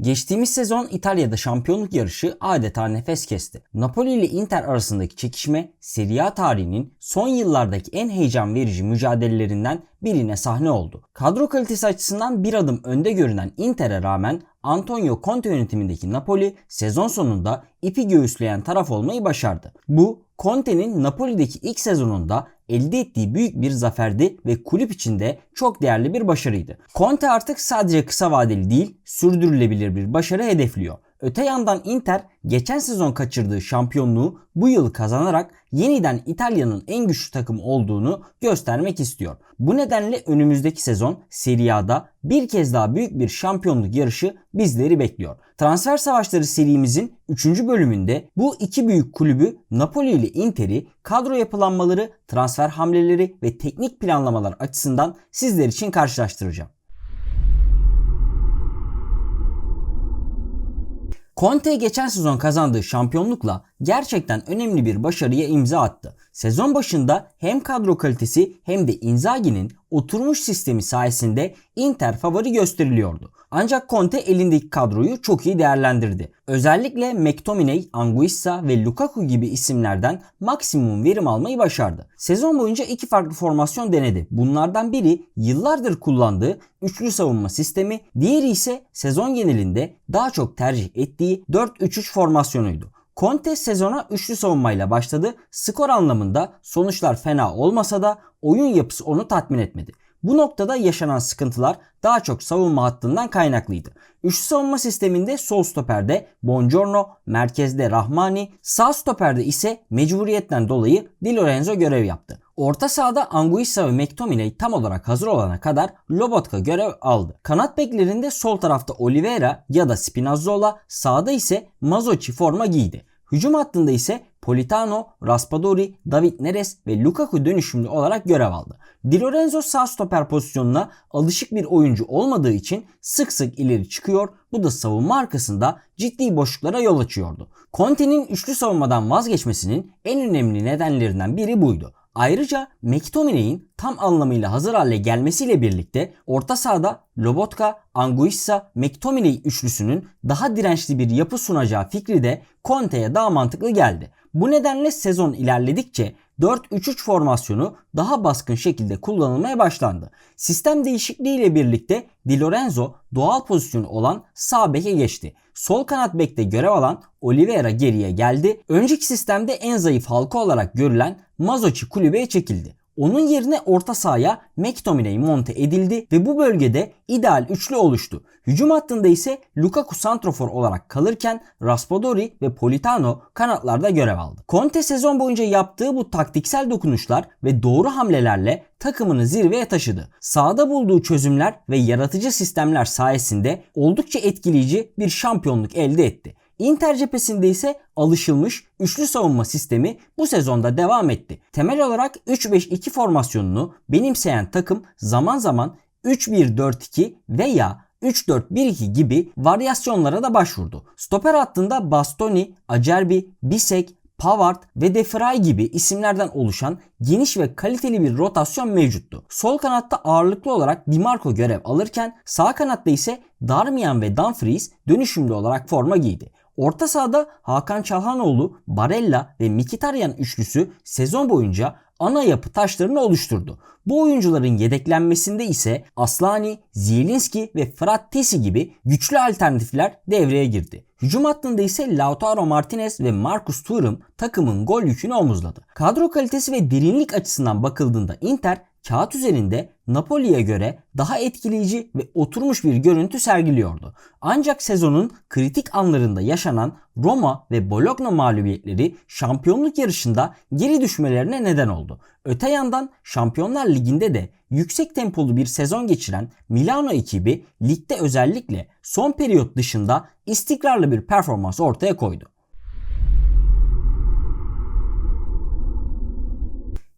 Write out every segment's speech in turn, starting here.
Geçtiğimiz sezon İtalya'da şampiyonluk yarışı adeta nefes kesti. Napoli ile Inter arasındaki çekişme Serie A tarihinin son yıllardaki en heyecan verici mücadelelerinden birine sahne oldu. Kadro kalitesi açısından bir adım önde görünen Inter'e rağmen Antonio Conte yönetimindeki Napoli sezon sonunda ipi göğüsleyen taraf olmayı başardı. Bu Conte'nin Napoli'deki ilk sezonunda elde ettiği büyük bir zaferdi ve kulüp içinde çok değerli bir başarıydı. Conte artık sadece kısa vadeli değil, sürdürülebilir bir başarı hedefliyor. Öte yandan Inter geçen sezon kaçırdığı şampiyonluğu bu yıl kazanarak yeniden İtalya'nın en güçlü takım olduğunu göstermek istiyor. Bu nedenle önümüzdeki sezon Serie A'da bir kez daha büyük bir şampiyonluk yarışı bizleri bekliyor. Transfer Savaşları serimizin 3. bölümünde bu iki büyük kulübü Napoli ile Inter'i kadro yapılanmaları, transfer hamleleri ve teknik planlamalar açısından sizler için karşılaştıracağım. Conte geçen sezon kazandığı şampiyonlukla gerçekten önemli bir başarıya imza attı. Sezon başında hem kadro kalitesi hem de Inzaghi'nin oturmuş sistemi sayesinde Inter favori gösteriliyordu. Ancak Conte elindeki kadroyu çok iyi değerlendirdi. Özellikle McTominay, Anguissa ve Lukaku gibi isimlerden maksimum verim almayı başardı. Sezon boyunca iki farklı formasyon denedi. Bunlardan biri yıllardır kullandığı üçlü savunma sistemi, diğeri ise sezon genelinde daha çok tercih ettiği 4-3-3 formasyonuydu. Conte sezona üçlü savunmayla başladı. Skor anlamında sonuçlar fena olmasa da oyun yapısı onu tatmin etmedi. Bu noktada yaşanan sıkıntılar daha çok savunma hattından kaynaklıydı. Üçlü savunma sisteminde sol stoperde Bongiorno, merkezde Rahmani, sağ stoperde ise mecburiyetten dolayı Di Lorenzo görev yaptı. Orta sahada Anguissa ve McTominay tam olarak hazır olana kadar Lobotka görev aldı. Kanat beklerinde sol tarafta Oliveira ya da Spinazzola, sağda ise Mazzocchi forma giydi. Hücum hattında ise Politano, Raspadori, David Neres ve Lukaku dönüşümlü olarak görev aldı. Di Lorenzo sağ stoper pozisyonuna alışık bir oyuncu olmadığı için sık sık ileri çıkıyor. Bu da savunma arkasında ciddi boşluklara yol açıyordu. Conte'nin üçlü savunmadan vazgeçmesinin en önemli nedenlerinden biri buydu. Ayrıca McTominay'in tam anlamıyla hazır hale gelmesiyle birlikte orta sahada Lobotka, Anguissa, McTominay üçlüsünün daha dirençli bir yapı sunacağı fikri de Conte'ye daha mantıklı geldi. Bu nedenle sezon ilerledikçe 4-3-3 formasyonu daha baskın şekilde kullanılmaya başlandı. Sistem değişikliğiyle birlikte Di Lorenzo doğal pozisyonu olan sağ beke geçti. Sol kanat bekte görev alan Oliveira geriye geldi. Önceki sistemde en zayıf halka olarak görülen Mazochi kulübeye çekildi. Onun yerine orta sahaya McTominay monte edildi ve bu bölgede ideal üçlü oluştu. Hücum hattında ise Lukaku santrofor olarak kalırken Raspadori ve Politano kanatlarda görev aldı. Conte sezon boyunca yaptığı bu taktiksel dokunuşlar ve doğru hamlelerle takımını zirveye taşıdı. Sahada bulduğu çözümler ve yaratıcı sistemler sayesinde oldukça etkileyici bir şampiyonluk elde etti. Inter cephesinde ise alışılmış üçlü savunma sistemi bu sezonda devam etti. Temel olarak 3-5-2 formasyonunu benimseyen takım zaman zaman 3-1-4-2 veya 3-4-1-2 gibi varyasyonlara da başvurdu. Stoper hattında Bastoni, Acerbi, Bisek, Pavard ve De Vrij gibi isimlerden oluşan geniş ve kaliteli bir rotasyon mevcuttu. Sol kanatta ağırlıklı olarak Di Marco görev alırken sağ kanatta ise Darmian ve Dumfries dönüşümlü olarak forma giydi. Orta sahada Hakan Çalhanoğlu, Barella ve Mkhitaryan üçlüsü sezon boyunca ana yapı taşlarını oluşturdu. Bu oyuncuların yedeklenmesinde ise Aslani, Zielinski ve Frattesi gibi güçlü alternatifler devreye girdi. Hücum hattında ise Lautaro Martinez ve Marcus Thuram takımın gol yükünü omuzladı. Kadro kalitesi ve derinlik açısından bakıldığında Inter kağıt üzerinde Napoli'ye göre daha etkileyici ve oturmuş bir görüntü sergiliyordu. Ancak sezonun kritik anlarında yaşanan Roma ve Bologna mağlubiyetleri şampiyonluk yarışında geri düşmelerine neden oldu. Öte yandan Şampiyonlar Ligi'nde de yüksek tempolu bir sezon geçiren Milano ekibi ligde özellikle son periyot dışında istikrarlı bir performans ortaya koydu.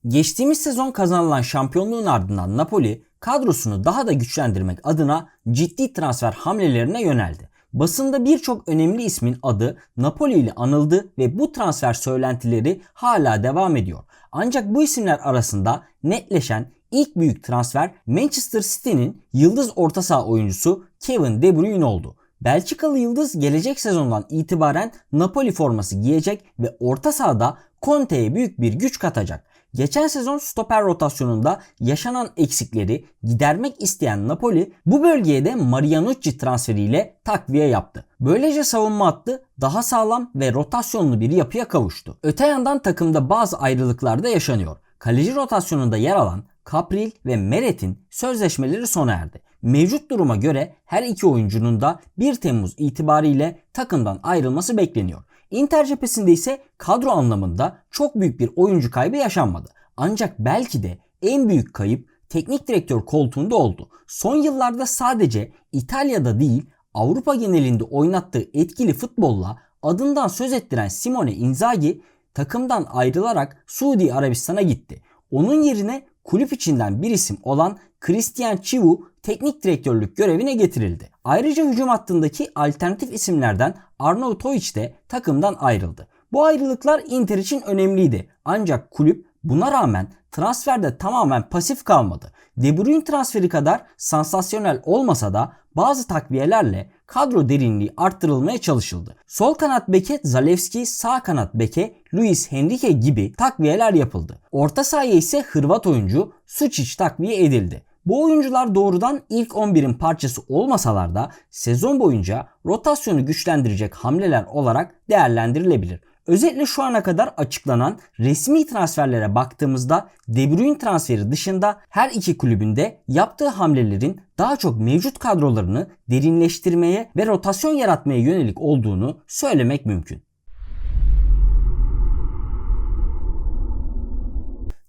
Geçtiğimiz sezon kazanılan şampiyonluğun ardından Napoli kadrosunu daha da güçlendirmek adına ciddi transfer hamlelerine yöneldi. Basında birçok önemli ismin adı Napoli ile anıldı ve bu transfer söylentileri hala devam ediyor. Ancak bu isimler arasında netleşen ilk büyük transfer Manchester City'nin yıldız orta saha oyuncusu Kevin De Bruyne oldu. Belçikalı Yıldız gelecek sezondan itibaren Napoli forması giyecek ve orta sahada Conte'ye büyük bir güç katacak. Geçen sezon stoper rotasyonunda yaşanan eksikleri gidermek isteyen Napoli bu bölgeye de Marianucci transferiyle takviye yaptı. Böylece savunma hattı daha sağlam ve rotasyonlu bir yapıya kavuştu. Öte yandan takımda bazı ayrılıklar da yaşanıyor. Kaleci rotasyonunda yer alan Capril ve Meret'in sözleşmeleri sona erdi. Mevcut duruma göre her iki oyuncunun da 1 Temmuz itibariyle takımdan ayrılması bekleniyor. Inter cephesinde ise kadro anlamında çok büyük bir oyuncu kaybı yaşanmadı. Ancak belki de en büyük kayıp teknik direktör koltuğunda oldu. Son yıllarda sadece İtalya'da değil Avrupa genelinde oynattığı etkili futbolla adından söz ettiren Simone Inzaghi takımdan ayrılarak Suudi Arabistan'a gitti. Onun yerine kulüp içinden bir isim olan Christian Chivu teknik direktörlük görevine getirildi. Ayrıca hücum hattındaki alternatif isimlerden Arnautovic de takımdan ayrıldı. Bu ayrılıklar Inter için önemliydi. Ancak kulüp buna rağmen transferde tamamen pasif kalmadı. De Bruyne transferi kadar sansasyonel olmasa da bazı takviyelerle kadro derinliği arttırılmaya çalışıldı. Sol kanat beke Zalewski, sağ kanat beke Luis Henrique gibi takviyeler yapıldı. Orta sahaya ise Hırvat oyuncu Sučić takviye edildi. Bu oyuncular doğrudan ilk 11'in parçası olmasalar da sezon boyunca rotasyonu güçlendirecek hamleler olarak değerlendirilebilir. Özetle şu ana kadar açıklanan resmi transferlere baktığımızda De Bruyne transferi dışında her iki kulübünde yaptığı hamlelerin daha çok mevcut kadrolarını derinleştirmeye ve rotasyon yaratmaya yönelik olduğunu söylemek mümkün.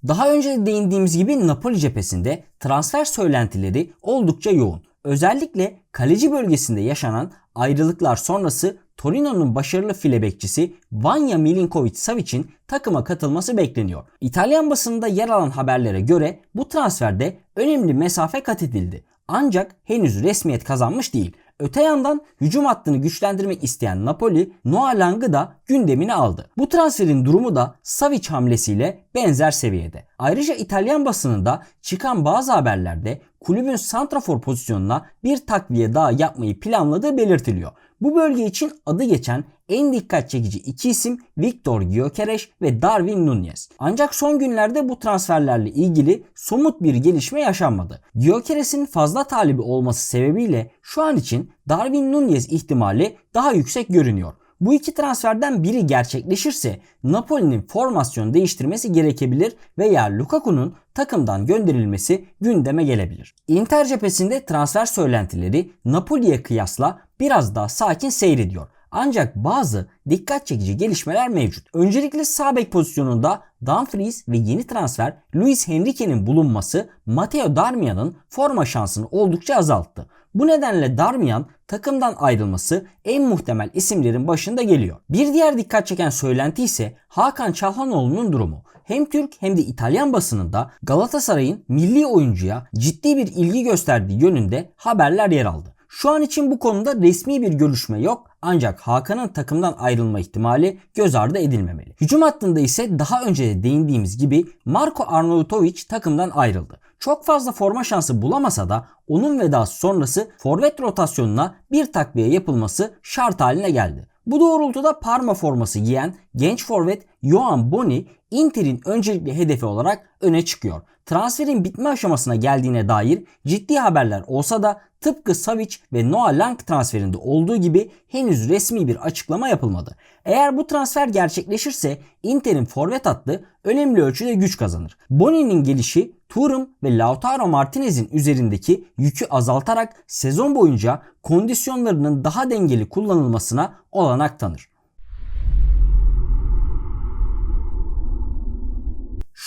Daha önce de değindiğimiz gibi Napoli cephesinde transfer söylentileri oldukça yoğun. Özellikle kaleci bölgesinde yaşanan ayrılıklar sonrası Torino'nun başarılı file bekçisi Vanya Milinkovic-Savic'in takıma katılması bekleniyor. İtalyan basınında yer alan haberlere göre bu transferde önemli mesafe kat edildi. Ancak henüz resmiyet kazanmış değil. Öte yandan hücum hattını güçlendirmek isteyen Napoli Noah Lang'ı da gündemine aldı. Bu transferin durumu da Savic hamlesiyle benzer seviyede. Ayrıca İtalyan basınında çıkan bazı haberlerde kulübün santrafor pozisyonuna bir takviye daha yapmayı planladığı belirtiliyor. Bu bölge için adı geçen en dikkat çekici iki isim Victor Gyökeres ve Darwin Nunez. Ancak son günlerde bu transferlerle ilgili somut bir gelişme yaşanmadı. Gyökeres'in fazla talibi olması sebebiyle şu an için Darwin Nunez ihtimali daha yüksek görünüyor. Bu iki transferden biri gerçekleşirse Napoli'nin formasyon değiştirmesi gerekebilir veya Lukaku'nun takımdan gönderilmesi gündeme gelebilir. Inter cephesinde transfer söylentileri Napoli'ye kıyasla biraz daha sakin seyrediyor. Ancak bazı dikkat çekici gelişmeler mevcut. Öncelikle sağ bek pozisyonunda Dumfries ve yeni transfer Luis Henrique'nin bulunması Matteo Darmian'ın forma şansını oldukça azalttı. Bu nedenle Darmian takımdan ayrılması en muhtemel isimlerin başında geliyor. Bir diğer dikkat çeken söylenti ise Hakan Çalhanoğlu'nun durumu. Hem Türk hem de İtalyan basınında Galatasaray'ın milli oyuncuya ciddi bir ilgi gösterdiği yönünde haberler yer aldı. Şu an için bu konuda resmi bir görüşme yok ancak Hakan'ın takımdan ayrılma ihtimali göz ardı edilmemeli. Hücum hattında ise daha önce de değindiğimiz gibi Marco Arnautovic takımdan ayrıldı. Çok fazla forma şansı bulamasa da onun vedası sonrası forvet rotasyonuna bir takviye yapılması şart haline geldi. Bu doğrultuda Parma forması giyen genç forvet Johan Boni Inter'in öncelikli hedefi olarak öne çıkıyor. Transferin bitme aşamasına geldiğine dair ciddi haberler olsa da tıpkı Savic ve Noah Lang transferinde olduğu gibi henüz resmi bir açıklama yapılmadı. Eğer bu transfer gerçekleşirse Inter'in forvet hattı önemli ölçüde güç kazanır. Boni'nin gelişi Turum ve Lautaro Martinez'in üzerindeki yükü azaltarak sezon boyunca kondisyonlarının daha dengeli kullanılmasına olanak tanır.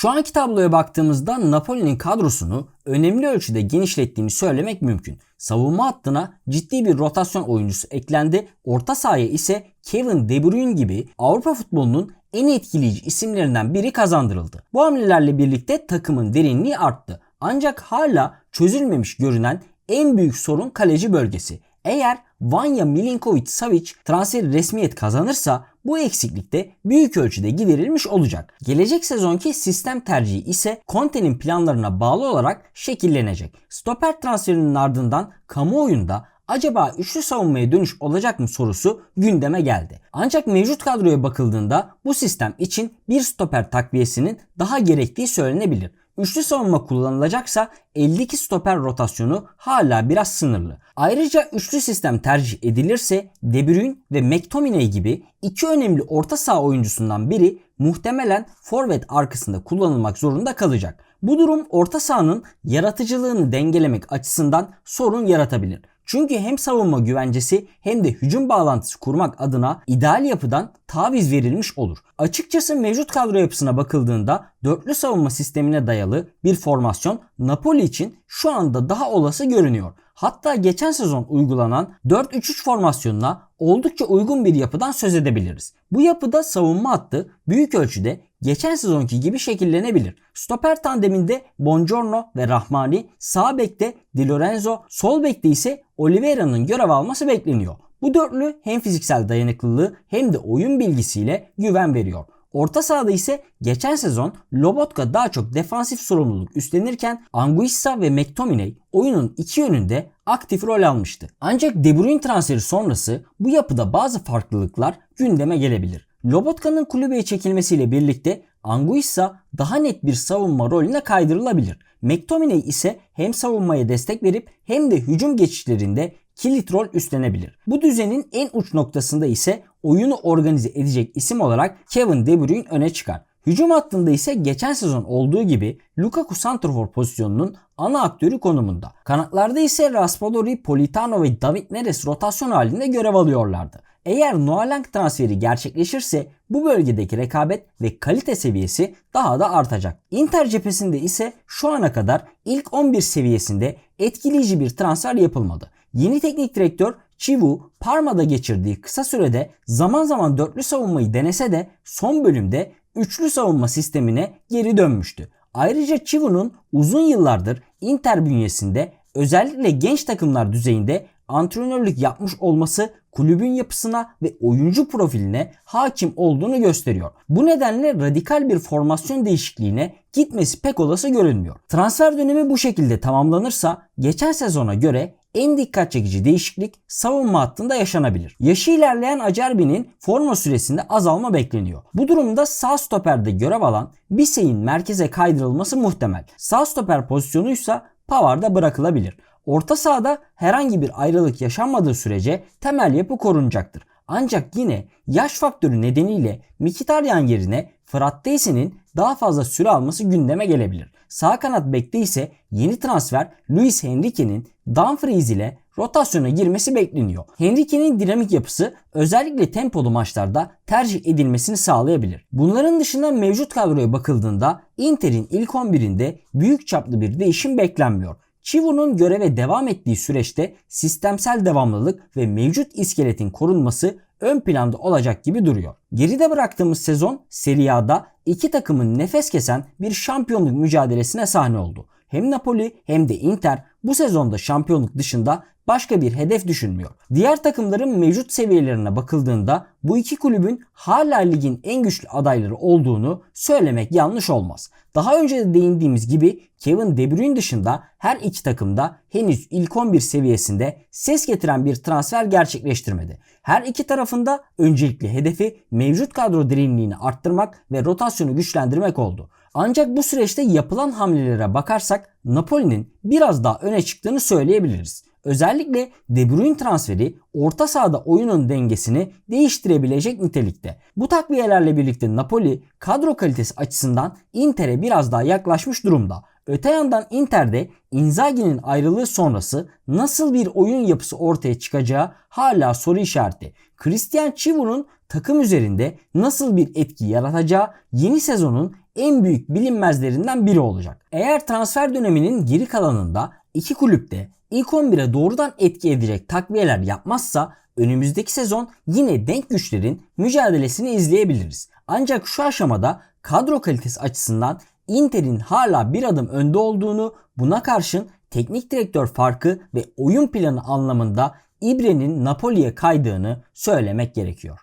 Şu anki tabloya baktığımızda Napoli'nin kadrosunu önemli ölçüde genişlettiğini söylemek mümkün. Savunma hattına ciddi bir rotasyon oyuncusu eklendi. Orta sahaya ise Kevin De Bruyne gibi Avrupa futbolunun en etkileyici isimlerinden biri kazandırıldı. Bu hamlelerle birlikte takımın derinliği arttı. Ancak hala çözülmemiş görünen en büyük sorun kaleci bölgesi. Eğer Vanya Milinkovic Savic transfer resmiyet kazanırsa bu eksiklik de büyük ölçüde giderilmiş olacak. Gelecek sezonki sistem tercihi ise Conte'nin planlarına bağlı olarak şekillenecek. Stoper transferinin ardından kamuoyunda acaba üçlü savunmaya dönüş olacak mı sorusu gündeme geldi. Ancak mevcut kadroya bakıldığında bu sistem için bir stoper takviyesinin daha gerektiği söylenebilir. Üçlü savunma kullanılacaksa 52 stoper rotasyonu hala biraz sınırlı. Ayrıca üçlü sistem tercih edilirse De Bruyne ve McTominay gibi iki önemli orta saha oyuncusundan biri muhtemelen forvet arkasında kullanılmak zorunda kalacak. Bu durum orta sahanın yaratıcılığını dengelemek açısından sorun yaratabilir. Çünkü hem savunma güvencesi hem de hücum bağlantısı kurmak adına ideal yapıdan taviz verilmiş olur. Açıkçası mevcut kadro yapısına bakıldığında dörtlü savunma sistemine dayalı bir formasyon Napoli için şu anda daha olası görünüyor. Hatta geçen sezon uygulanan 4-3-3 formasyonuna oldukça uygun bir yapıdan söz edebiliriz. Bu yapıda savunma hattı büyük ölçüde geçen sezonki gibi şekillenebilir. Stoper tandeminde Bongiorno ve Rahmani, sağ bekte Di Lorenzo, sol bekte ise Oliveira'nın görev alması bekleniyor. Bu dörtlü hem fiziksel dayanıklılığı hem de oyun bilgisiyle güven veriyor. Orta sahada ise geçen sezon Lobotka daha çok defansif sorumluluk üstlenirken Anguissa ve McTominay oyunun iki yönünde aktif rol almıştı. Ancak De Bruyne transferi sonrası bu yapıda bazı farklılıklar gündeme gelebilir. Lobotka'nın kulübeye çekilmesiyle birlikte Anguissa daha net bir savunma rolüne kaydırılabilir. McTominay ise hem savunmaya destek verip hem de hücum geçişlerinde kilit rol üstlenebilir. Bu düzenin en uç noktasında ise oyunu organize edecek isim olarak Kevin De Bruyne öne çıkar. Hücum hattında ise geçen sezon olduğu gibi Lukaku santrafor pozisyonunun ana aktörü konumunda. Kanatlarda ise Raspadori, Politano ve David Neres rotasyon halinde görev alıyorlardı. Eğer Noalang transferi gerçekleşirse bu bölgedeki rekabet ve kalite seviyesi daha da artacak. Inter cephesinde ise şu ana kadar ilk 11 seviyesinde etkileyici bir transfer yapılmadı. Yeni teknik direktör Chivu Parma'da geçirdiği kısa sürede zaman zaman dörtlü savunmayı denese de son bölümde üçlü savunma sistemine geri dönmüştü. Ayrıca Chivu'nun uzun yıllardır Inter bünyesinde özellikle genç takımlar düzeyinde antrenörlük yapmış olması kulübün yapısına ve oyuncu profiline hakim olduğunu gösteriyor. Bu nedenle radikal bir formasyon değişikliğine gitmesi pek olası görünmüyor. Transfer dönemi bu şekilde tamamlanırsa geçen sezona göre en dikkat çekici değişiklik savunma hattında yaşanabilir. Yaşı ilerleyen Acerbi'nin forma süresinde azalma bekleniyor. Bu durumda sağ stoperde görev alan Bisey'in merkeze kaydırılması muhtemel. Sağ stoper pozisyonuysa Pavar'da bırakılabilir. Orta sahada herhangi bir ayrılık yaşanmadığı sürece temel yapı korunacaktır. Ancak yine yaş faktörü nedeniyle Mkhitaryan yerine Fırat Daysin'in daha fazla süre alması gündeme gelebilir. Sağ kanat bekte ise yeni transfer Luis Henrique'nin Dumfries ile rotasyona girmesi bekleniyor. Henrique'nin dinamik yapısı özellikle tempolu maçlarda tercih edilmesini sağlayabilir. Bunların dışında mevcut kadroya bakıldığında Inter'in ilk 11'inde büyük çaplı bir değişim beklenmiyor. Chivu'nun göreve devam ettiği süreçte sistemsel devamlılık ve mevcut iskeletin korunması ön planda olacak gibi duruyor. Geride bıraktığımız sezon Serie A'da iki takımın nefes kesen bir şampiyonluk mücadelesine sahne oldu. Hem Napoli hem de Inter bu sezonda şampiyonluk dışında başka bir hedef düşünmüyor. Diğer takımların mevcut seviyelerine bakıldığında bu iki kulübün hala ligin en güçlü adayları olduğunu söylemek yanlış olmaz. Daha önce de değindiğimiz gibi Kevin De Bruyne dışında her iki takımda henüz ilk 11 seviyesinde ses getiren bir transfer gerçekleştirmedi. Her iki tarafında öncelikli hedefi mevcut kadro derinliğini arttırmak ve rotasyonu güçlendirmek oldu. Ancak bu süreçte yapılan hamlelere bakarsak Napoli'nin biraz daha öne çıktığını söyleyebiliriz. Özellikle De Bruyne transferi orta sahada oyunun dengesini değiştirebilecek nitelikte. Bu takviyelerle birlikte Napoli kadro kalitesi açısından Inter'e biraz daha yaklaşmış durumda. Öte yandan Inter'de Inzaghi'nin ayrılığı sonrası nasıl bir oyun yapısı ortaya çıkacağı hala soru işareti. Christian Chivu'nun takım üzerinde nasıl bir etki yaratacağı yeni sezonun en büyük bilinmezlerinden biri olacak. Eğer transfer döneminin geri kalanında iki kulüpte ilk 11'e doğrudan etki edecek takviyeler yapmazsa önümüzdeki sezon yine denk güçlerin mücadelesini izleyebiliriz. Ancak şu aşamada kadro kalitesi açısından Inter'in hala bir adım önde olduğunu buna karşın teknik direktör farkı ve oyun planı anlamında İbre'nin Napoli'ye kaydığını söylemek gerekiyor.